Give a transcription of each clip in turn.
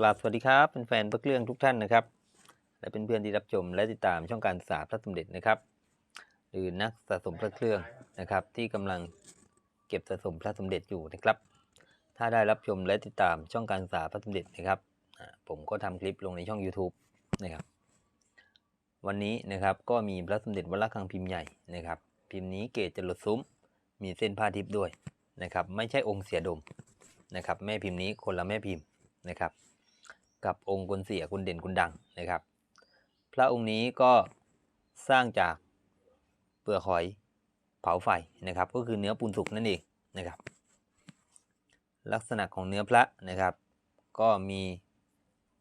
กราบสวัสดีครับเป็นแฟนพระเครื่องทุกท่านนะครับ และเป็นเพื่อนที่รับชมและติดตามช่องการศึกษาพระสมเด็จนะครับหรือนักสะสมพระเครื่องนะครับ ที่กำลังเก็บสะสมพระสมเด็จอยู่นะครับ ถ้าได้รับชมและติดตามช่องการศึกษาพระสมเด็จนะครับผมก็ทำคลิปลงในช่อง YouTube นะครับ วันนี้นะครับก็มีพระสมเด็จวัดระฆังพิมพ์ใหญ่นะครับ พิมพ์นี้เกศจรดซุ้ม มีเส้นผ้าทิพย์ด้วยนะครับ ไม่ใช่องค์เสียดมนะครับ แม่พิมพ์นี้คนละแม่พิมพ์นะครับ กับองค์กุนเสียกุนเด่นกุนดังนะครับ พระองค์นี้ก็สร้างจากเปลือกหอยเผาไฟนะครับ ก็คือเนื้อปูนสุกนั่นเองนะครับ ลักษณะของเนื้อพระนะครับ ก็มี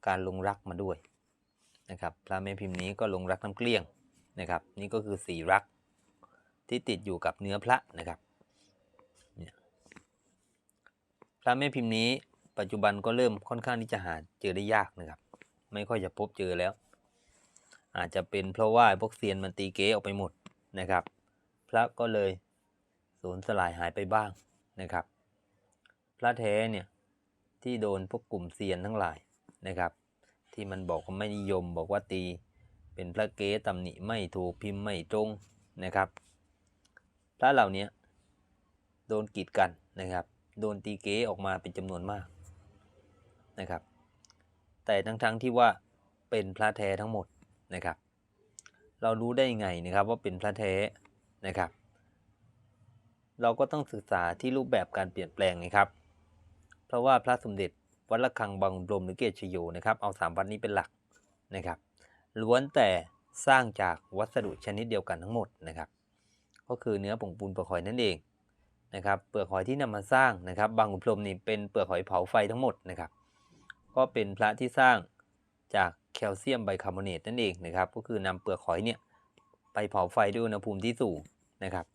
การลงรักมาด้วยนะครับ พระแม่พิมพ์นี้ก็ลงรักน้ำเกลี้ยงนะครับ นี่ก็คือสีรักที่ติดอยู่กับเนื้อพระนะครับพระแม่พิมพ์นี้ ปัจจุบันก็เริ่มค่อนข้างที่จะหาเจอได้ยากนะครับ ไม่ค่อยจะพบเจอแล้ว อาจจะเป็นเพราะว่าพวกเซียนมันตีเก๊ออกไปหมดนะครับ พระก็เลยสูญสลายหายไปบ้างนะครับ พระแท้เนี่ยที่โดนพวกกลุ่มเซียนทั้งหลายนะครับ ที่มันบอกว่าไม่นิยมบอกว่าตีเป็นพระเก๊ตำหนิไม่ถูกพิมพ์ไม่ตรงนะครับพระเหล่านี้โดนกีดกันนะครับ โดนตีเก๊ออกมาเป็นจำนวนมาก นะครับ แต่ทั้งๆที่ว่าเป็นพระแท้ทั้งหมดนะครับ เรารู้ได้ไงนะครับว่าเป็นพระแท้นะครับ เราก็ต้องศึกษาที่รูปแบบการเปลี่ยนแปลงนะครับ เพราะว่าพระสมเด็จวัดระฆังบางบรมหรือเกศชโยนะครับเอาสามวัดนี้เป็นหลักนะครับล้วนแต่สร้างจากวัสดุชนิดเดียวกันทั้งหมดนะครับ ก็คือเนื้อผงปูนเปลือกหอยนั่นเองนะครับเปลือกหอยที่นำมาสร้างนะครับ บางขุนพรมนี่เป็นเปลือกหอยเผาไฟทั้งหมดนะครับ ก็เป็นพระที่สร้างจากแคลเซียมไบคาร์บอเนตนั่นเองนะครับ ก็คือนำเปลือกหอยเนี่ยไปเผาไฟด้วยอุณหภูมิที่สูงนะครับ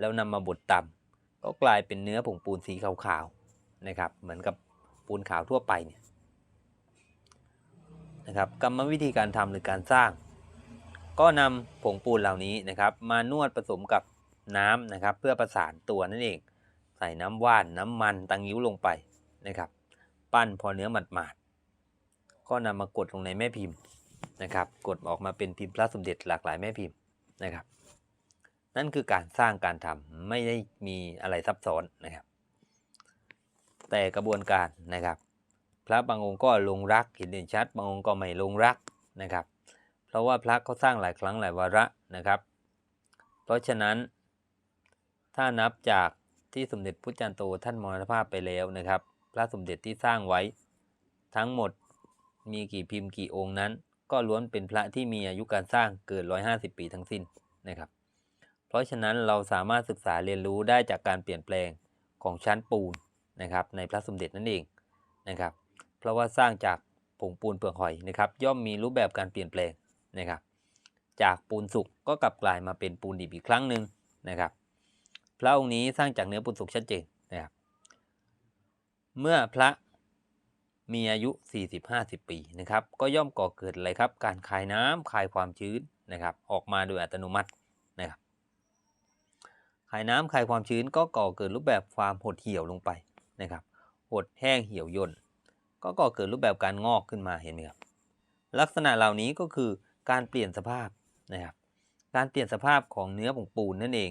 แล้วนำมาบดต่ำก็กลายเป็นเนื้อผงปูนสีขาวๆนะครับ เหมือนกับปูนขาวทั่วไปเนี่ยนะครับกรรมวิธีการทำหรือการสร้าง ก็นำผงปูนเหล่านี้นะครับ มานวดผสมกับน้ำนะครับ เพื่อประสานตัวนั่นเอง ใส่น้ำว่านน้ำมันตังยิ้วลงไปนะครับ ปั้นพอเนื้อหมาดๆก็นำมากดลงในแม่พิมพ์นะครับ กดออกมาเป็นพิมพ์พระสมเด็จหลากหลายแม่พิมพ์นะครับ นั่นคือการสร้างการทำไม่ได้มีอะไรซับซ้อนนะครับ แต่กระบวนการนะครับ พระบางองค์ก็ลงรักเห็นเด่นชัด บางองค์ก็ไม่ลงรักนะครับ เพราะว่าพระเขาสร้างหลายครั้งหลายวาระนะครับ เพราะฉะนั้นถ้านับจากที่สมเด็จพุทธจารย์โตท่านมรณภาพไปแล้วนะครับ พระสมเด็จที่สร้างไว้ ทั้งหมดมีกี่พิมพ์กี่องค์นั้น ก็ล้วนเป็นพระที่มีอายุการสร้างเกิน 150 ปีทั้งสิ้นนะครับ เพราะฉะนั้นเราสามารถศึกษาเรียนรู้ได้จากการเปลี่ยนแปลงของชั้นปูนนะครับ ในพระสมเด็จนั่นเองนะครับ เพราะว่าสร้างจากผงปูนเปลือกหอยนะครับ ย่อมมีรูปแบบการเปลี่ยนแปลงนะครับ จากปูนสุกก็กลับกลายมาเป็นปูนดิบอีกครั้งหนึ่งนะครับ พระองค์นี้สร้างจากเนื้อปูนสุกชัดเจนนะครับ เมื่อพระมีอายุ 40-50 ปีนะครับก็ย่อมก่อเกิดอะไรครับ การคายน้ำคายความชื้นนะครับ ออกมาโดยอัตโนมัตินะครับคายน้ำคายความชื้นก็ก่อเกิดรูปแบบความหดเหี่ยวลงไปนะครับหดแห้งเหี่ยวย่นก็ก่อเกิดรูปแบบการงอกขึ้นมาเห็นไหมครับลักษณะเหล่านี้ก็คือการเปลี่ยนสภาพนะครับ การเปลี่ยนสภาพของเนื้อผงปูนนั่นเอง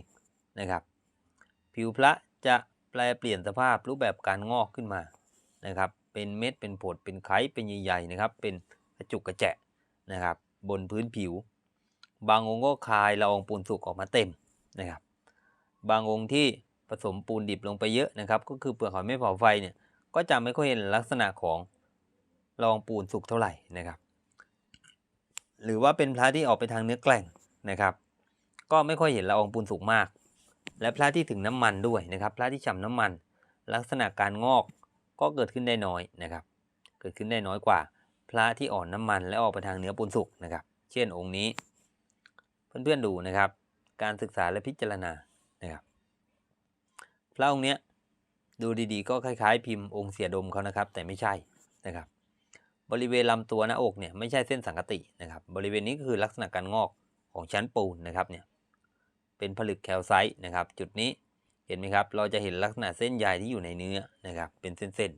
นะครับ ผิวพระจะ แปลเปลี่ยนสภาพรูปแบบการงอกขึ้นมานะครับ เป็นเม็ดเป็นผดเป็นไข้เป็นใหญ่ๆนะครับ เป็นกระจุกกระแจะนะครับ บนพื้นผิว บางองค์ก็คายละอองปูนสุกออกมาเต็มนะครับ บางองค์ที่ผสมปูนดิบลงไปเยอะนะครับ ก็คือเปลือกหอยไม่เผาไฟเนี่ยก็จะไม่ค่อยเห็นลักษณะของละอองปูนสุกเท่าไหร่นะครับ หรือว่าเป็นพระที่ออกไปทางเนื้อแกร่งนะครับ ก็ไม่ค่อยเห็นละอองปูนสุกมาก และพระที่ถึงน้ำมันด้วยนะครับ พระที่ฉ่ำน้ำมัน ลักษณะการงอกก็เกิดขึ้นได้น้อยนะครับ เกิดขึ้นได้น้อยกว่า พระที่อ่อนน้ำมันและออกไปทางเนื้อปูนสุกนะครับ เช่นองค์นี้ เพื่อนๆดูนะครับ การศึกษาและพิจารณานะครับ พระองค์เนี้ยดูดีๆ ก็คล้ายๆ พิมพ์องค์เสียดมเขานะครับ แต่ไม่ใช่นะครับ บริเวณลำตัวหน้าอกเนี่ยไม่ใช่เส้นสังกตินะครับ บริเวณนี้ก็คือลักษณะการงอกของชั้นปูนนะครับเนี่ย เป็นผลึกแคลไซต์นะครับ จุดนี้เห็นไหมครับ เราจะเห็นลักษณะเส้นใยที่อยู่ในเนื้อนะครับ เป็นเส้น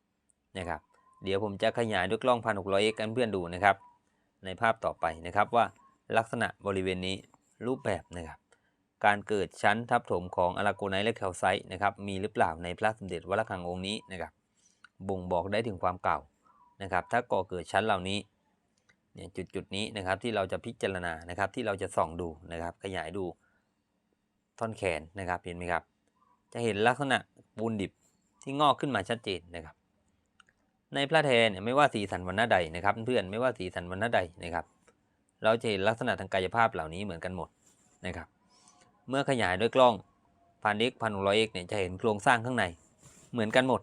ๆนะครับ เดี๋ยวผมจะขยายด้วยกล้อง 1600x กันเพื่อนดูนะครับ ในภาพต่อไปนะครับว่าลักษณะบริเวณนี้รูปแบบนะครับ การเกิดชั้นทับถมของอะลาโกไนท์และแคลไซต์นะครับ มีหรือเปล่าในพระสมเด็จวัดระฆังองค์นี้นะครับ บ่งบอกได้ถึงความเก่านะครับ ถ้าก่อเกิดชั้นเหล่านี้เนี่ยจุดจุดนี้นะครับที่เราจะพิจารณานะครับที่เราจะส่องดูนะครับ ขยายดู ท่อนแขนนะครับเห็นไหมครับ จะเห็นลักษณะปูนดิบที่งอกขึ้นมาชัดเจนนะครับ ในพระแทนเนี่ยไม่ว่าสีสันวันณะใดนะครับ เพื่อนไม่ว่าสีสันวันณะใดนะครับ เราจะเห็นลักษณะทางกายภาพเหล่านี้เหมือนกันหมดนะครับ เมื่อขยายด้วยกล้องพันเอ็กพันหกร้อยเอ็กเนี่ยจะเห็นโครงสร้างข้างในเหมือนกันหมด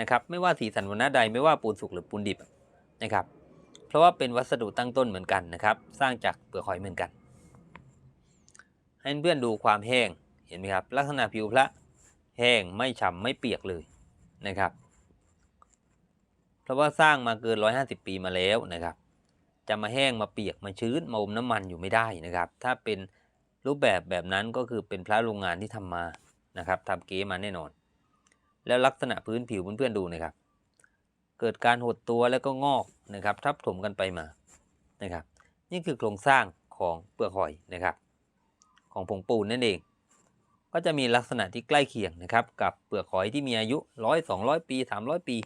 นะครับไม่ว่าสีสันวันณะใดไม่ว่าปูนสุกหรือปูนดิบนะครับ เพราะว่าเป็นวัสดุตั้งต้นเหมือนกันนะครับ สร้างจากเปลือกหอยเหมือนกัน ให้เพื่อนดูความแห้งเห็นไหมครับ ลักษณะผิวพระแห้งไม่ฉ่ำไม่เปียกเลยนะครับ เพราะว่าสร้างมาเกิน 150 ปีมาแล้วนะครับ จะมาแห้งมาเปียกมาชื้นมาอมน้ำมันอยู่ไม่ได้นะครับ ถ้าเป็นรูปแบบแบบนั้นก็คือเป็นพระโรงงานที่ทำมานะครับทำเก๋มาแน่นอน แล้วลักษณะพื้นผิวเพื่อนๆดูนะครับ เกิดการหดตัวแล้วก็งอกนะครับ ทับถมกันไปมานะครับ นี่คือโครงสร้างของเปลือกหอยนะครับ ของผงปูนนั่นเอง ก็จะมีลักษณะที่ใกล้เคียงนะครับ กับเปลือกหอยที่มีอายุร้อยสองร้อยปีสามร้อยปี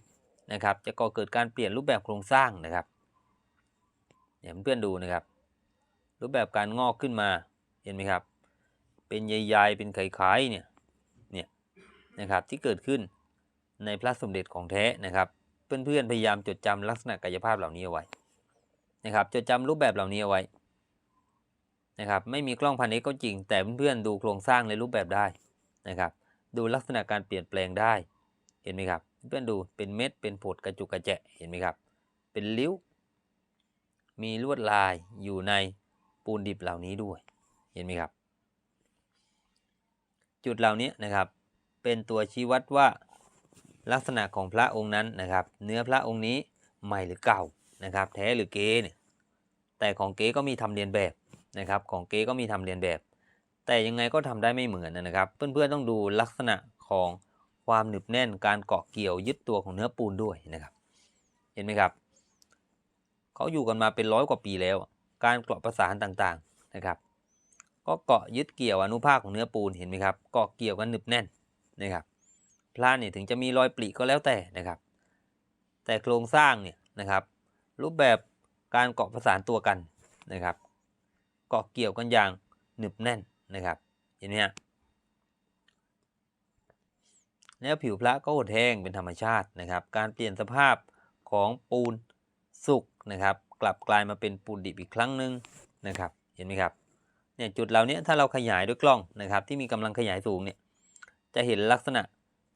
นะครับ จะก่อเกิดการเปลี่ยนรูปแบบโครงสร้างนะครับเนี่ยเพื่อนๆดูนะครับ รูปแบบการงอกขึ้นมาเห็นไหมครับ เป็นใยๆเป็นไข่ๆเนี่ยเนี่ยนะครับที่เกิดขึ้นในพระสมเด็จของแท้นะครับ เพื่อนๆพยายามจดจำลักษณะกายภาพเหล่านี้เอาไว้นะครับจดจำรูปแบบเหล่านี้เอาไว้ นะครับไม่มีกล้องพันเอกก็จริง แต่เพื่อนๆดูโครงสร้างในรูปแบบได้นะครับ ดูลักษณะการเปลี่ยนแปลงได้เห็นไหมครับ เพื่อนๆดูเป็นเม็ดเป็นผดกระจุกกระแจะเห็นไหมครับ เป็นริ้ว มีลวดลายอยู่ในปูนดิบเหล่านี้ด้วย เห็นไหมครับ จุดเหล่านี้นะครับ เป็นตัวชี้วัดว่าลักษณะของพระองค์นั้นนะครับ เนื้อพระองค์นี้ใหม่หรือเก่านะครับ แท้หรือเก๊เนี่ยแต่ของเก๊ก็มีทำเรียนแบบ นะครับของเก๊ก็มีทำเรียนแบบ แต่ยังไงก็ทำได้ไม่เหมือนนะครับ เพื่อนๆต้องดูลักษณะของความหนึบแน่นการเกาะเกี่ยวยึดตัวของเนื้อปูนด้วยนะครับ เห็นไหมครับเขาอยู่กันมาเป็นร้อยกว่าปีแล้ว การเกาะประสานต่างๆนะครับ ก็เกาะยึดเกี่ยวอนุภาคของเนื้อปูนเห็นไหมครับเกาะเกี่ยวกันหนึบแน่นนะครับพลาเนี่ยถึงจะมีรอยปริก็แล้วแต่นะครับ แต่โครงสร้างเนี่ยนะครับ รูปแบบการเกาะประสานตัวกันนะครับ เกาะเกี่ยวกันอย่างหนึบแน่นนะครับ เห็นไหมฮะแล้วผิวพระก็หดแห้งเป็นธรรมชาตินะครับ การเปลี่ยนสภาพของปูนสุกนะครับ กลับกลายมาเป็นปูนดิบอีกครั้งหนึ่งนะครับ เห็นไหมครับเนี่ยจุดเหล่านี้ถ้าเราขยายด้วยกล้องนะครับ ที่มีกำลังขยายสูงเนี่ยจะเห็นลักษณะ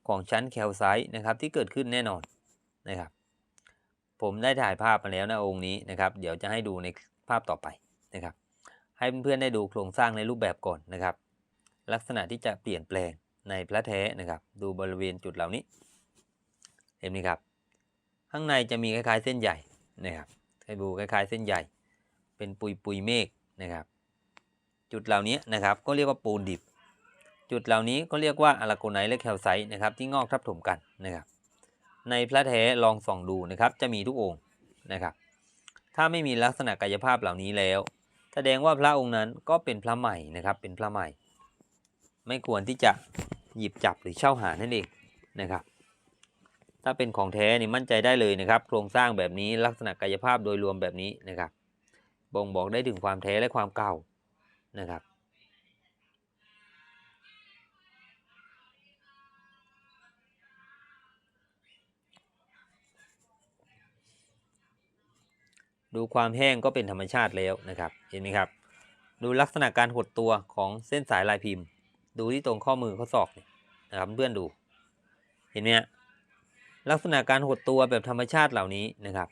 ของชั้นแคลไซต์นะครับที่เกิดขึ้นแน่นอนนะครับ ผมได้ถ่ายภาพมาแล้วนะองค์นี้นะครับ เดี๋ยวจะให้ดูในภาพต่อไปนะครับ ให้เพื่อนๆได้ดูโครงสร้างในรูปแบบก่อนนะครับ ลักษณะที่จะเปลี่ยนแปลงในพระแท้นะครับ ดูบริเวณจุดเหล่านี้ เห็นไหมครับ ข้างในจะมีคล้ายๆเส้นใหญ่นะครับให้ดูคล้ายๆ เส้นใหญ่ เป็นปุยปุยเมฆนะครับ จุดเหล่านี้นะครับก็เรียกว่าปูนดิบ จุดเหล่านี้ก็เรียกว่าอะลาโกไนท์และแคลไซต์นะครับที่งอกทับถมกันนะครับ ในพระแท้ลองส่องดูนะครับจะมีทุกองค์นะครับ ถ้าไม่มีลักษณะกายภาพเหล่านี้แล้ว ดงว่าพระองค์นั้นก็เป็นพระใหม่นะครับ เป็นพระใหม่ ไม่ควรที่จะหยิบจับหรือเช่าหานั่นเองนะครับ ถ้าเป็นของแท้นี่มั่นใจได้เลยนะครับ โครงสร้างแบบนี้ลักษณะกายภาพโดยรวมแบบนี้นะครับ บ่งบอกได้ถึงความแท้และความเก่านะครับ ดูความแห้งก็เป็นธรรมชาติแล้วนะครับ เห็นไหมครับ ดูลักษณะการหดตัวของเส้นสายลายพิมพ์ ดูที่ตรงข้อมือข้อศอกนะครับเพื่อนดู เห็นไหมฮะลักษณะการหดตัวแบบธรรมชาติเหล่านี้นะครับ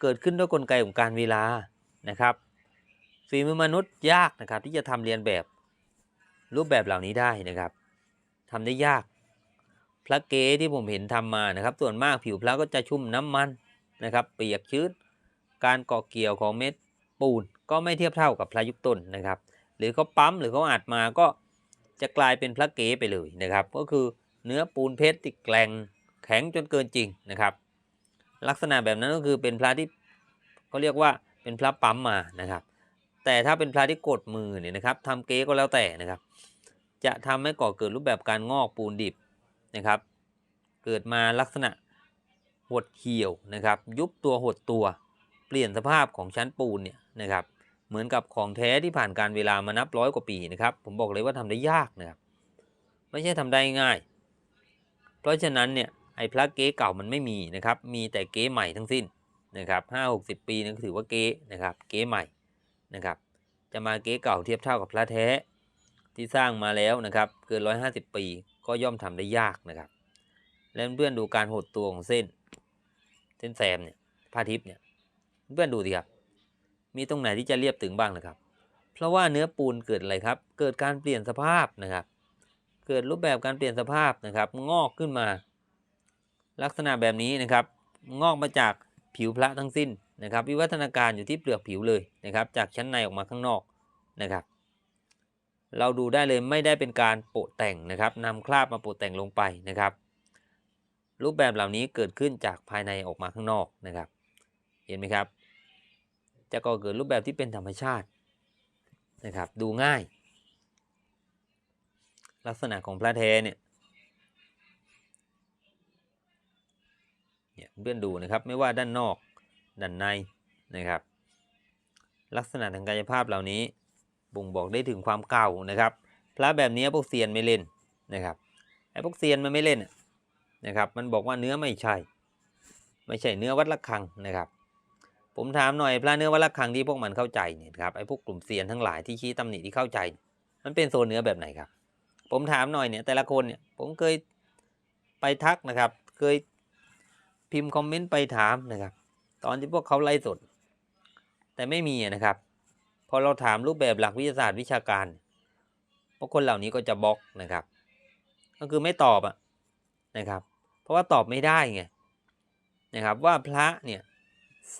เกิดขึ้นด้วยกลไกของการเวลานะครับฝีมือมนุษย์ยากนะครับ ที่จะทำเรียนแบบรูปแบบเหล่านี้ได้นะครับทำได้ยาก พระเกที่ผมเห็นทำมานะครับ ส่วนมากผิวพระก็จะชุ่มน้ำมันนะครับ เปียกชื้น การเกาะเกี่ยวของเม็ดปูนก็ไม่เทียบเท่ากับพระยุคต้นนะครับ หรือเขาปั๊มหรือเขาอัดมาก็จะกลายเป็นพระเก๋ไปเลยนะครับ ก็คือเนื้อปูนเพชรที่แกร่งแข็งจนเกินจริงนะครับ ลักษณะแบบนั้นก็คือเป็นพระที่เขาเรียกว่าเป็นพระปั๊มมานะครับ แต่ถ้าเป็นพระที่กดมือเนี่ยนะครับทำเก๊ก็แล้วแต่นะครับ จะทำให้ก่อเกิดรูปแบบการงอกปูนดิบนะครับ เกิดมาลักษณะหดเหี่ยวนะครับ ยุบตัวหดตัว เปลี่ยนสภาพของชั้นปูนเนี่ยนะครับเหมือนกับของแท้ที่ผ่านการเวลามานับร้อยกว่าปีนะครับ ผมบอกเลยว่าทำได้ยากนะครับ ไม่ใช่ทำได้ง่าย เพราะฉะนั้นเนี่ยไอ้พระเก๊เก่ามันไม่มีนะครับ มีแต่เก๊ใหม่ทั้งสิ้นนะครับห้าหกสิบปีนั่นถือว่าเก๊นะครับ เก๊ใหม่นะครับ จะมาเก๊เก่าเทียบเท่ากับพระแท้ที่สร้างมาแล้วนะครับ เกินร้อยห้าสิบปีก็ย่อมทำได้ยากนะครับ แล้วเพื่อนดูการหดตัวของเส้น เส้นแซมเนี่ยผ้าทิพย์เนี่ย เพื่อนดูสิครับ มีตรงไหนที่จะเรียบถึงบ้างนะครับ เพราะว่าเนื้อปูนเกิดอะไรครับ เกิดการเปลี่ยนสภาพนะครับ เกิดรูปแบบการเปลี่ยนสภาพนะครับ งอกขึ้นมา ลักษณะแบบนี้นะครับ งอกมาจากผิวพระทั้งสิ้นนะครับ วิวัฒนาการอยู่ที่เปลือกผิวเลยนะครับ จากชั้นในออกมาข้างนอกนะครับ เราดูได้เลยไม่ได้เป็นการโปะแต่งนะครับนำคราบมาโปะแต่งลงไปนะครับ รูปแบบเหล่านี้เกิดขึ้นจากภายในออกมาข้างนอกนะครับ เห็นไหมครับ จะก่อเกิดรูปแบบที่เป็นธรรมชาตินะครับ ดูง่าย ลักษณะของพระแท้เนี่ยเนี่ยเพื่อนดูนะครับไม่ว่าด้านนอกด้านในนะครับ ลักษณะทางกายภาพเหล่านี้บ่งบอกได้ถึงความเก่านะครับ พระแบบนี้พวกเซียนไม่เล่นนะครับไอ้พวกเซียนมันไม่เล่นนะครับ มันบอกว่าเนื้อไม่ใช่ ไม่ใช่เนื้อวัดระฆังนะครับ ผมถามหน่อยพระเนื้อวัดระฆังที่พวกมันเข้าใจเนี่ยครับไอ้พวกกลุ่มเซียนทั้งหลายที่ชี้ตำหนิที่เข้าใจ มันเป็นโซนเนื้อแบบไหนครับ ผมถามหน่อยเนี่ยแต่ละคนเนี่ยผมเคยไปทักนะครับ เคยพิมพ์คอมเมนต์ไปถามนะครับ ตอนที่พวกเขาไล่สด แต่ไม่มีนะครับ พอเราถามรูปแบบหลักวิทยาศาสตร์วิชาการพวกคนเหล่านี้ก็จะบล็อกนะครับ ก็คือไม่ตอบอะนะครับ เพราะว่าตอบไม่ได้ไงนะครับว่าพระเนี่ย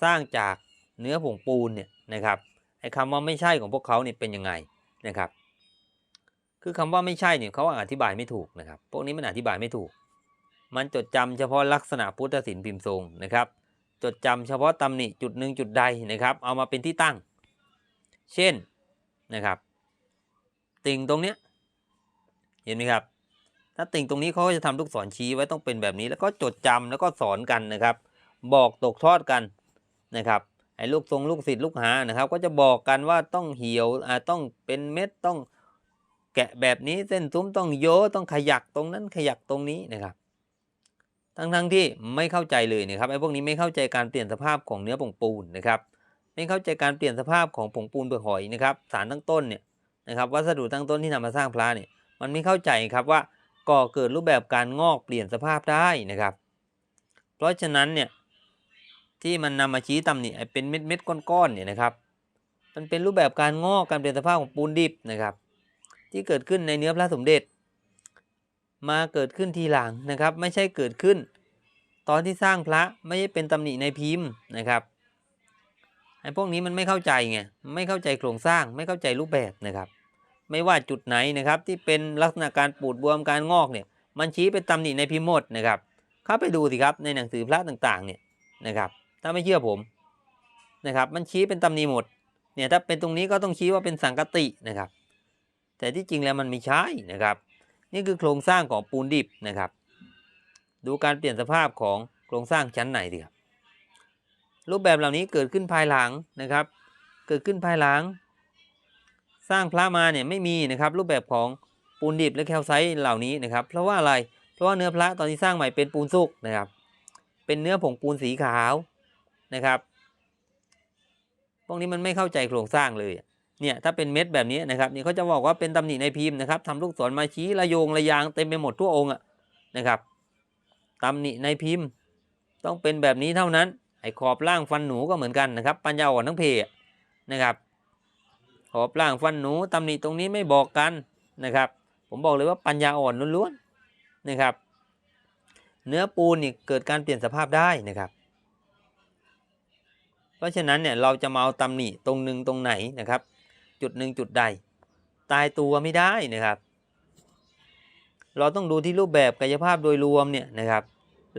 สร้างจากเนื้อผงปูนเนี่ยนะครับไอ้คำว่าไม่ใช่ของพวกเขาเนี่ยเป็นยังไงนะครับ คือคำว่าไม่ใช่เนี่ยเขาอธิบายไม่ถูกนะครับ พวกนี้มันอธิบายไม่ถูก มันจดจำเฉพาะลักษณะพุทธศิลป์พิมพ์ทรงนะครับ จดจำเฉพาะตำหนิจุดหนึ่งจุดใดนะครับ เอามาเป็นที่ตั้ง เช่นนะครับ ติ่งตรงเนี้ยเห็นไหมครับถ้าติ่งตรงนี้เขาจะทำลูกศรชี้ไว้ต้องเป็นแบบนี้ แล้วก็จดจำแล้วก็สอนกันนะครับ บอกตกทอดกัน นะครับไอ้ลูกทรงลูกศิษย์ลูกหานะครับ ก็จะบอกกันว่าต้องเหี่ยวอ่าต้องเป็นเม็ดต้องแกะแบบนี้เส้นซุ้มต้องโยต้องขยักตรงนั้นขยักตรงนี้นะครับ ทั้งทั้งที่ไม่เข้าใจเลยนะครับไอ้พวกนี้ไม่เข้าใจการเปลี่ยนสภาพของเนื้อผงปูนนะครับ ไม่เข้าใจการเปลี่ยนสภาพของผงปูนเปลือกหอยนะครับสารตั้งต้นเนี่ยนะครับวัสดุตั้งต้นที่นำมาสร้างพระเนี่ยมันไม่เข้าใจครับว่าก่อเกิดรูปแบบการงอกเปลี่ยนสภาพได้นะครับ เพราะฉะนั้นเนี่ย ที่มันนำมาชี้ตำหนิเป็นเม็ดเม็ดๆก้อนๆเนี่ยนะครับ มันเป็นรูปแบบการงอกการเปลี่ยนสภาพของปูนดิบนะครับ ที่เกิดขึ้นในเนื้อพระสมเด็จ มาเกิดขึ้นทีหลังนะครับ ไม่ใช่เกิดขึ้น ตอนที่สร้างพระไม่ใช่เป็นตำหนิในพิมพ์นะครับไอ้พวกนี้มันไม่เข้าใจไงไม่เข้าใจโครงสร้างไม่เข้าใจรูปแบบนะครับ ไม่ว่าจุดไหนนะครับที่เป็นลักษณะการปูดบวมการงอกเนี่ยมันชี้เป็นตำหนิในพิมพ์หมดนะครับเข้าไปดูสิครับในหนังสือพระต่างๆเนี่ยนะครับ ถ้าไม่เชื่อผมนะครับมันชี้เป็นตำหนิหมดเนี่ยถ้าเป็นตรงนี้ก็ต้องชี้ว่าเป็นสังกตินะครับ แต่ที่จริงแล้วมันไม่ใช่นะครับ นี่คือโครงสร้างของปูนดิบนะครับ ดูการเปลี่ยนสภาพของโครงสร้างชั้นไหนดีครับรูปแบบเหล่านี้เกิดขึ้นภายหลังนะครับ เกิดขึ้นภายหลัง สร้างพระมาเนี่ยไม่มีนะครับ รูปแบบของปูนดิบและแคลไซต์เหล่านี้นะครับ เพราะว่าอะไรเพราะว่าเนื้อพระตอนที่สร้างใหม่เป็นปูนสุกนะครับ เป็นเนื้อผงปูนสีขาว นะครับ พวกนี้มันไม่เข้าใจโครงสร้างเลย เนี่ยถ้าเป็นเม็ดแบบนี้นะครับนี่เขาจะบอกว่าเป็นตำหนิในพิมพ์นะครับทำลูกศรมาชี้ระโยงระยางเต็มไปหมดทั่วองค์อะนะครับตำหนิในพิมพ์ ต้องเป็นแบบนี้เท่านั้นไอ้ขอบล่างฟันหนูก็เหมือนกันนะครับ ปัญญาอ่อนทั้งเพอะนะครับขอบล่างฟันหนูตำหนิตรงนี้ไม่บอกกันนะครับ ผมบอกเลยว่าปัญญาอ่อนล้วนๆนะครับ เนื้อปูนนี่เกิดการเปลี่ยนสภาพได้นะครับ เพราะฉะนั้นเนี่ยเราจะมาเอาตำหนิตรงหนึ่งตรงไหนนะครับ จุดหนึ่งจุดใด ตายตัวไม่ได้นะครับ เราต้องดูที่รูปแบบกายภาพโดยรวมเนี่ยนะครับ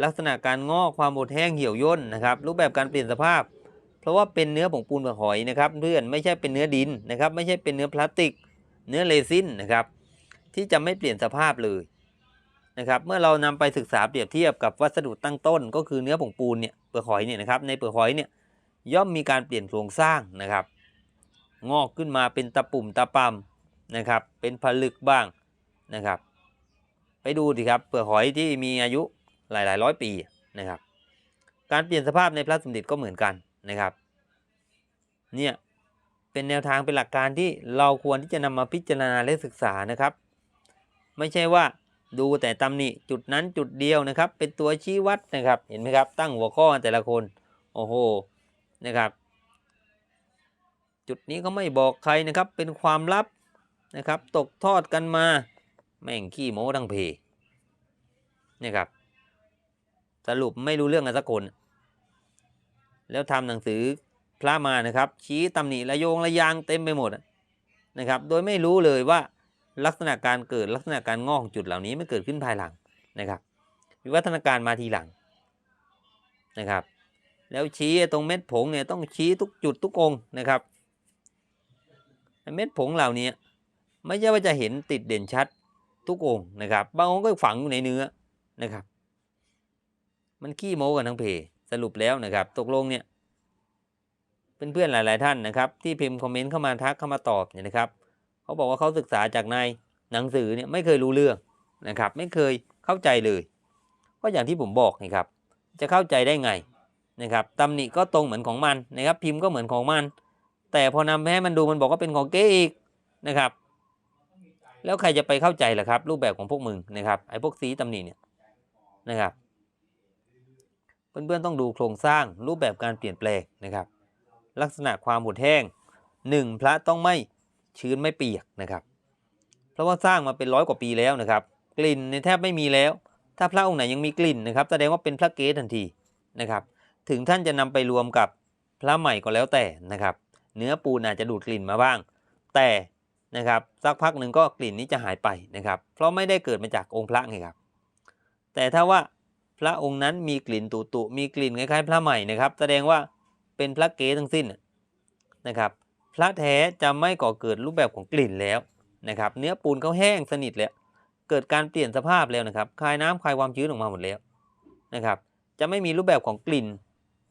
ลักษณะการงอกความบดแห้งเหี่ยวย่นนะครับ รูปแบบการเปลี่ยนสภาพ เพราะว่าเป็นเนื้อผงปูนเปลือกหอยนะครับ เพื่อนไม่ใช่เป็นเนื้อดินนะครับ ไม่ใช่เป็นเนื้อพลาสติก เนื้อเรซินนะครับ ที่จะไม่เปลี่ยนสภาพเลยนะครับเมื่อเรานำไปศึกษาเปรียบเทียบกับวัสดุตั้งต้น ก็คือเนื้อผงปูนเนี่ยเปลือกหอยเนี่ยนะครับในเปลือกหอยเนี่ย ย่อมมีการเปลี่ยนโครงสร้างนะครับ งอกขึ้นมาเป็นตะปุ่มตะปำนะครับ เป็นผลึกบ้างนะครับ ไปดูดิครับเปลือกหอยที่มีอายุหลายหลายร้อยปีนะครับ การเปลี่ยนสภาพในพระสมเด็จก็เหมือนกันนะครับ เนี่ยเป็นแนวทางเป็นหลักการที่เราควรที่จะนำมาพิจารณาและศึกษานะครับ ไม่ใช่ว่าดูแต่ตำหนิจุดนั้นจุดเดียวนะครับ เป็นตัวชี้วัดนะครับ เห็นไหมครับ ตั้งหัวข้อแต่ละคน โอ้โห นะครับ จุดนี้ก็ไม่บอกใครนะครับเป็นความลับนะครับ ตกทอดกันมา แม่งขี้โม้ทั้งเพนี่ครับ สรุปไม่รู้เรื่องกันสักคน แล้วทำหนังสือพระมานะครับ ชี้ตำหนิระโยงระยางเต็มไปหมดนะครับ โดยไม่รู้เลยว่าลักษณะการเกิดลักษณะการงอกของจุดเหล่านี้ไม่เกิดขึ้นภายหลังนะครับ วิวัฒนาการมาทีหลังนะครับ แล้วชี้ตรงเม็ดผงเนี่ยต้องชี้ทุกจุดทุกองนะครับเม็ดผงเหล่านี้ไม่ใช่ว่าจะเห็นติดเด่นชัดทุกองนะครับ บางองค์ก็ฝังอยู่ในเนื้อนะครับ มันขี้โม้กันทั้งเพสรุปแล้วนะครับ ตกลงเนี่ยเพื่อนๆหลาย ๆ ท่านนะครับ ที่พิมพ์คอมเมนต์เข้ามาทักเข้ามาตอบเนี่ยนะครับเขาบอกว่าเขาศึกษาจากในหนังสือเนี่ยไม่เคยรู้เรื่องนะครับ ไม่เคยเข้าใจเลย ก็อย่างที่ผมบอกนะครับ จะเข้าใจได้ไง นะครับตำหนิก็ตรงเหมือนของมันนะครับพิมพ์ก็เหมือนของมัน แต่พอนำไปให้มันดูมันบอกว่าเป็นของเก๊อีกนะครับ แล้วใครจะไปเข้าใจล่ะครับ รูปแบบของพวกมึงนะครับไอ้พวกสีตำหนิเนี่ยนะครับเพื่อนๆต้องดูโครงสร้างรูปแบบการเปลี่ยนแปลงนะครับ ลักษณะความหดแห้งหนึ่งพระต้องไม่ชื้นไม่เปียกนะครับ เพราะว่าสร้างมาเป็นร้อยกว่าปีแล้วนะครับ กลิ่นในแทบไม่มีแล้ว ถ้าพระองค์ไหนยังมีกลิ่นนะครับ แสดงว่าเป็นพระเกศทันทีนะครับ ถึงท่านจะนำไปรวมกับพระใหม่ก็แล้วแต่นะครับ เนื้อปูนอาจจะดูดกลิ่นมาบ้าง แต่นะครับสักพักหนึ่งก็กลิ่นนี้จะหายไปนะครับ เพราะไม่ได้เกิดมาจากองค์พระไงครับ แต่ถ้าว่าพระองค์นั้นมีกลิ่นตุตุมีกลิ่นคล้ายๆ พระใหม่นะครับ แสดงว่าเป็นพระเกศทั้งสิ้นนะครับ พระแท้จะไม่ก่อเกิดรูปแบบของกลิ่นแล้วนะครับ เนื้อปูนเขาแห้งสนิทแล้วเกิดการเปลี่ยนสภาพแล้วนะครับคายน้ำคายความชื้นออกมาหมดแล้วนะครับ จะไม่มีรูปแบบของกลิ่น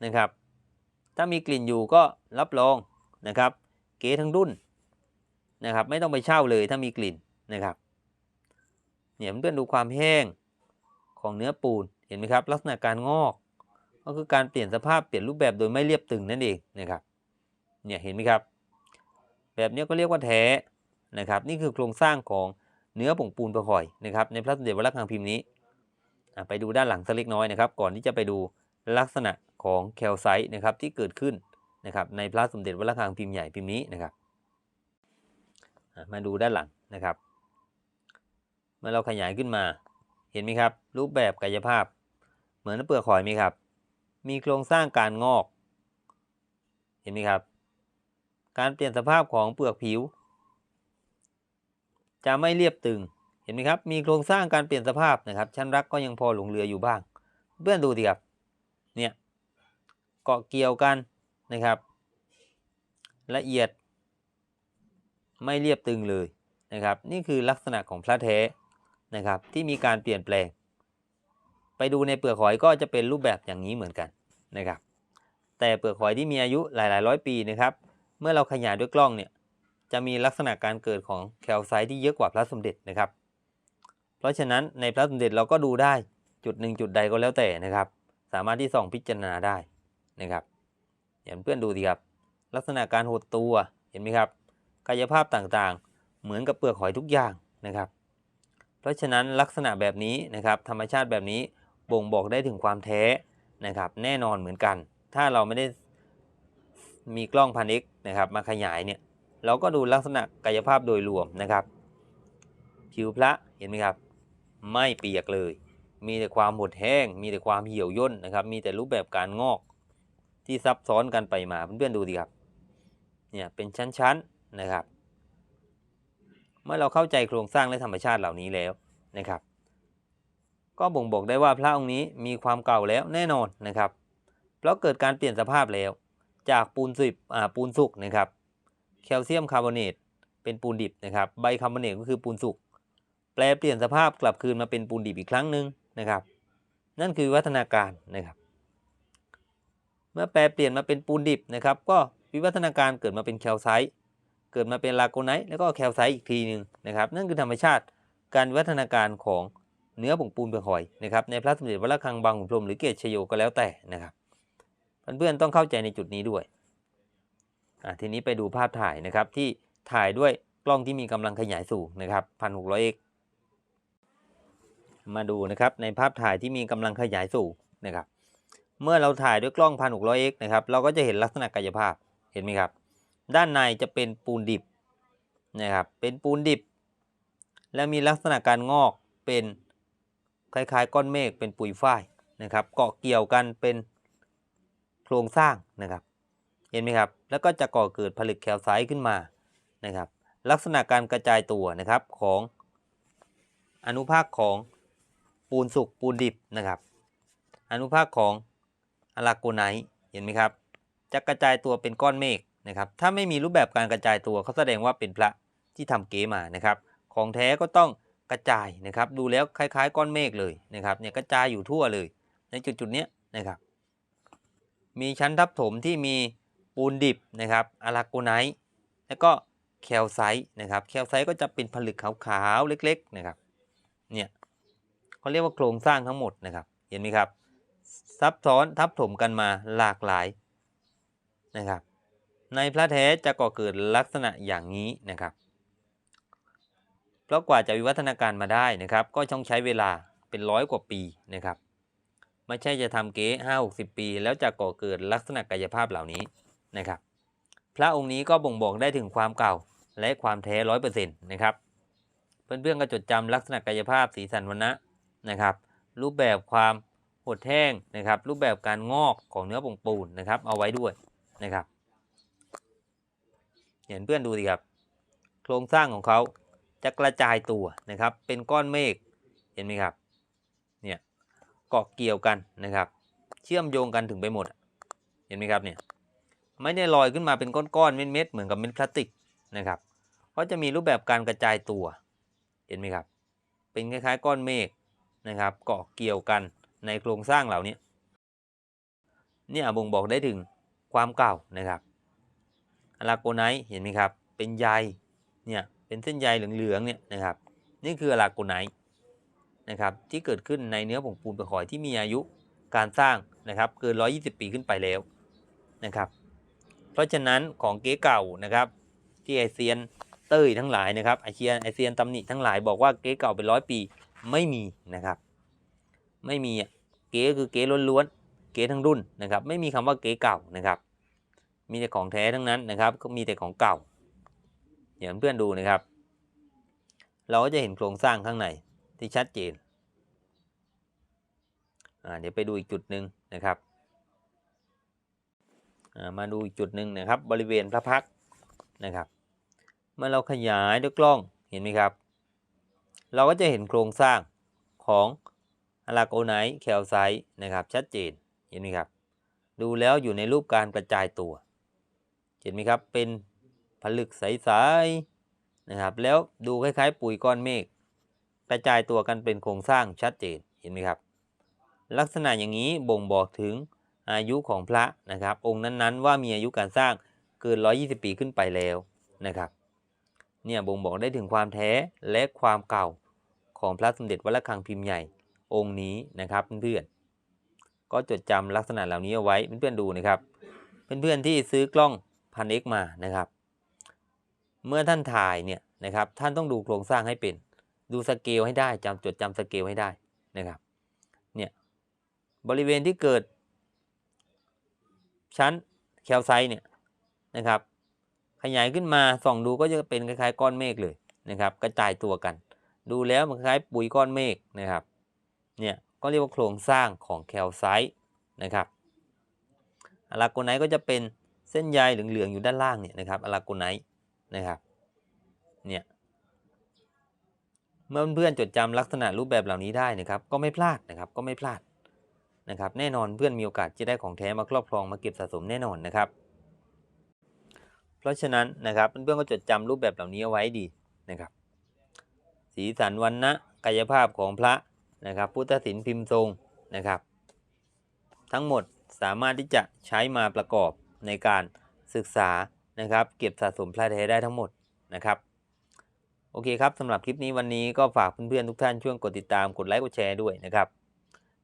นะครับ ถ้ามีกลิ่นอยู่ก็รับรองนะครับ เก๋ทั้งรุ่นนะครับ ไม่ต้องไปเช่าเลยถ้ามีกลิ่นนะครับเนี่ยเพื่อนดูความแห้งของเนื้อปูนเห็นไหมครับ ลักษณะการงอก ก็คือการเปลี่ยนสภาพเปลี่ยนรูปแบบโดยไม่เรียบตึงนั่นเองนะครับเนี่ยเห็นไหมครับ แบบนี้ก็เรียกว่าแท้นะครับ นี่คือโครงสร้างของเนื้อผงปูนประหอยนะครับในพระสมเด็จวัดระฆังพิมพ์นี้ไปดูด้านหลังสักเล็กน้อยนะครับ ก่อนที่จะไปดูลักษณะ ของแคลไซต์นะครับที่เกิดขึ้นนะครับในพระสมเด็จวัดระฆังพิมพ์ใหญ่พิมพ์นี้นะครับมาดูด้านหลังนะครับเมื่อเราขยายขึ้นมาเห็นไหมครับ รูปแบบกายภาพ เหมือนเปลือกหอยไหมครับ มีโครงสร้างการงอก เห็นไหมครับ การเปลี่ยนสภาพของเปลือกผิว จะไม่เรียบตึงเห็นไหมครับ มีโครงสร้างการเปลี่ยนสภาพนะครับ ชั้นรักก็ยังพอหลงเหลืออยู่บ้าง เพื่อนดูสิครับ เนี่ย เกาะเกี่ยวกันนะครับ ละเอียดไม่เรียบตึงเลยนะครับ นี่คือลักษณะของพระแท้นะครับที่มีการเปลี่ยนแปลง ไปดูในเปลือกหอยก็จะเป็นรูปแบบอย่างนี้เหมือนกันนะครับ แต่เปลือกหอยที่มีอายุหลายๆร้อยปีนะครับ เมื่อเราขยายด้วยกล้องเนี่ยจะมีลักษณะการเกิดของแคลไซต์ที่เยอะกว่าพระสมเด็จนะครับ เพราะฉะนั้นในพระสมเด็จเราก็ดูได้จุดหนึ่งจุดใดก็แล้วแต่นะครับ สามารถที่ส่องพิจารณาได้ นะครับอย่างเพื่อนดูดีครับ ลักษณะการหดตัวเห็นไหมครับ กายภาพต่างๆ เหมือนกับเปลือกหอยทุกอย่างนะครับ เพราะฉะนั้นลักษณะแบบนี้นะครับธรรมชาติแบบนี้บ่งบอกได้ถึงความแท้นะครับ แน่นอนเหมือนกัน ถ้าเราไม่ได้มีกล้องพันเอกนะครับ มาขยายเนี่ยเราก็ดูลักษณะกายภาพโดยรวมนะครับ ผิวพระเห็นไหมครับ ไม่เปียกเลย มีแต่ความหดแห้ง มีแต่ความเหี่ยวย่นนะครับ มีแต่รูปแบบการงอก ที่ซับซ้อนกันไปมาเพื่อนๆดูดีครับ เนี่ยเป็นชั้นๆนะครับ เมื่อเราเข้าใจโครงสร้างและธรรมชาติเหล่านี้แล้วนะครับ ก็บ่งบอกได้ว่าพระองค์นี้มีความเก่าแล้วแน่นอนนะครับ เพราะเกิดการเปลี่ยนสภาพแล้ว จากปูนสิบอ่าปูนสุกนะครับ แคลเซียมคาร์บอเนตเป็นปูนดิบนะครับไบคาร์บอเนตก็คือปูนสุกแปลเปลี่ยนสภาพกลับคืนมาเป็นปูนดิบอีกครั้งหนึ่งนะครับ นั่นคือวัฒนาการนะครับ เมื่อแปลเปลี่ยนมาเป็นปูนดิบนะครับก็วิวัฒนาการเกิดมาเป็นแคลไซต์เกิดมาเป็นลาโกไนท์แล้วก็แคลไซต์อีกทีหนึ่งนะครับนั่นคือธรรมชาติการวิวัฒนาการของเนื้อผงปูนเปลือกหอยนะครับในพระสมเด็จวัดระฆังบางขุนพรมหรือเกศชโยก็แล้วแต่นะครับเพื่อนๆต้องเข้าใจในจุดนี้ด้วยอะทีนี้ไปดูภาพถ่ายนะครับที่ถ่ายด้วยกล้องที่มีกำลังขยายสูงนะครับ 1600x มาดูนะครับในภาพถ่ายที่มีกำลังขยายสูงนะครับ เมื่อเราถ่ายด้วยกล้อง 1600x นะครับ เราก็จะเห็นลักษณะกายภาพ เห็นไหมครับ ด้านในจะเป็นปูนดิบนะครับ เป็นปูนดิบ และมีลักษณะการงอกเป็นคล้ายๆ ก้อนเมฆเป็นปุ๋ยฝ้ายนะครับ เกาะเกี่ยวกันเป็นโครงสร้างนะครับ เห็นไหมครับ แล้วก็จะก่อเกิดผลึกแคลไซต์ขึ้นมานะครับ ลักษณะการกระจายตัวนะครับของอนุภาคของปูนสุกปูนดิบนะครับ อนุภาคของ อะลาโกไนท์เห็นไหมครับ จะกระจายตัวเป็นก้อนเมฆนะครับ ถ้าไม่มีรูปแบบการกระจายตัวเขาแสดงว่าเป็นพระที่ทำเก๋มานะครับ ของแท้ก็ต้องกระจายนะครับ ดูแล้วคล้ายๆ ก้อนเมฆเลยนะครับเนี่ยกระจายอยู่ทั่วเลย ในจุดจุดๆเนี้ยนะครับ มีชั้นทับถมที่มีปูนดิบนะครับอะลาโกไนท์แล้วก็แคลไซต์นะครับ แคลไซต์ก็จะเป็นผลึกขาวๆเล็ก ๆ นะครับ เนี่ยเขาเรียกว่าโครงสร้างทั้งหมดนะครับ เห็นไหมครับ ซับซ้อนทับถมกันมาหลากหลายนะครับ ในพระแท้จะก่อเกิดลักษณะอย่างนี้นะครับ เพราะกว่าจะวิวัฒนาการมาได้นะครับ ก็ต้องใช้เวลาเป็นร้อยกว่าปีนะครับไม่ใช่จะทำเก๊ห้าหกสิบปี แล้วจะก่อเกิดลักษณะกายภาพเหล่านี้นะครับ พระองค์นี้ก็บ่งบอกได้ถึงความเก่าและความแท้ร้อยเปอร์เซ็นต์นะครับ เพื่อนๆก็จดจำลักษณะกายภาพสีสันวันนะนะครับ รูปแบบความ หดแห้งนะครับ รูปแบบการงอกของเนื้อผงปูนนะครับ เอาไว้ด้วยนะครับเห็นเพื่อนดูสิครับ โครงสร้างของเขาจะกระจายตัวนะครับ เป็นก้อนเมฆเห็นไหมครับเนี่ยเกาะเกี่ยวกันนะครับ เชื่อมโยงกันถึงไปหมด เห็นไหมครับเนี่ยไม่ได้ลอยขึ้นมาเป็นก้อนๆเม็ดๆเหมือนกับเม็ดพลาสติกนะครับเพราะจะมีรูปแบบการกระจายตัว เห็นไหมครับ เป็นคล้ายๆ ก้อนเมฆนะครับ เกาะเกี่ยวกัน ในโครงสร้างเหล่านี้เนี่ยบ่งบอกได้ถึงความเก่านะครับอะลาโกไนท์เห็นไหมครับ เป็นใยเนี่ยเป็นเส้นใยเหลืองๆเนี่ยนะครับนี่คืออะลาโกไนท์นะครับที่เกิดขึ้นในเนื้อผงปูนเปลือกหอยที่มีอายุการสร้างนะครับเกิน 120 ปีขึ้นไปแล้วนะครับ เพราะฉะนั้นของเก๊เก่านะครับที่ไอเซียนเต้ยทั้งหลายนะครับไอเซียนไอเซียนตำหนิทั้งหลายบอกว่าเก๊เก่าเป็นร้อยปีไม่มีนะครับ ไม่มีอะเก๊คือเก๊ล้วนๆเก๊ทั้งรุ่นนะครับ ไม่มีคำว่าเก๊เก่านะครับ มีแต่ของแท้ทั้งนั้นนะครับ ก็มีแต่ของเก่าอย่างเพื่อนดูนะครับ เราก็จะเห็นโครงสร้างข้างในที่ชัดเจนอ่าเดี๋ยวไปดูอีกจุดหนึ่งนะครับอ่ามาดูอีกจุดหนึ่งนะครับ บริเวณพระพักนะครับ เมื่อเราขยายด้วยกล้องเห็นไหมครับ เราก็จะเห็นโครงสร้างของ อะลาโกไนท์แคลไซต์นะครับ ชัดเจนเห็นไหมครับ ดูแล้วอยู่ในรูปการกระจายตัว เห็นไหมครับ เป็นผลึกใสๆนะครับ แล้วดูคล้ายๆ ปุ๋ยก้อนเมฆกระจายตัวกันเป็นโครงสร้างชัดเจนเห็นไหมครับ ลักษณะอย่างนี้บ่งบอกถึงอายุของพระนะครับ องค์นั้นๆ ว่ามีอายุการสร้างเกิน 120 ปีขึ้นไปแล้วนะครับเนี่ยบ่งบอกได้ถึงความแท้และความเก่าของพระสมเด็จวัดระฆังพิมพ์ใหญ่ องค์นี้นะครับเพื่อนๆก็จดจำลักษณะเหล่านี้เอาไว้เพื่อนๆดูนะครับ เพื่อนๆที่ซื้อกล้องพันเอกมานะครับ เมื่อท่านถ่ายเนี่ยนะครับท่านต้องดูโครงสร้างให้เป็น ดูสเกลให้ได้จำจดจำสเกลให้ได้นะครับเนี่ยบริเวณที่เกิด ชั้นแคลไซต์เนี่ยนะครับ ขยายขึ้นมาส่องดูก็จะเป็นคล้ายๆ ก้อนเมฆเลยนะครับ กระจายตัวกัน ดูแล้วมันคล้ายปุ๋ยก้อนเมฆนะครับ เนี่ยก็เรียกว่าโครงสร้างของแคลไซต์นะครับอะลาโกไนท์ก็จะเป็นเส้นใยเหลืองๆอยู่ด้านล่างเนี่ยนะครับอะลาโกไนท์นะครับเนี่ยเมื่อเพื่อนๆจดจำลักษณะรูปแบบเหล่านี้ได้นะครับ ก็ไม่พลาดนะครับก็ไม่พลาดนะครับ แน่นอนเพื่อนมีโอกาสจะได้ของแท้มาครอบครองมาเก็บสะสมแน่นอนนะครับ เพราะฉะนั้นนะครับเพื่อนๆก็จดจำรูปแบบเหล่านี้เอาไว้ดีนะครับ สีสันวันนะกายภาพของพระ นะครับ พุทธศิลป์พิมพ์ทรงนะครับ ทั้งหมดสามารถที่จะใช้มาประกอบในการศึกษานะครับ เก็บสะสมพระแท้ได้ทั้งหมดนะครับโอเคครับสำหรับคลิปนี้วันนี้ก็ฝากเพื่อนๆทุกท่านช่วยกดติดตามกดไลค์กดแชร์ด้วยนะครับ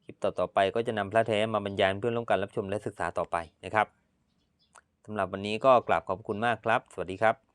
คลิปต่อๆไปก็จะนำพระแท้มาบรรยายเพื่อนร่วมกันรับชมและศึกษาต่อไปนะครับสำหรับวันนี้ก็กราบขอบคุณมากครับ สวัสดีครับ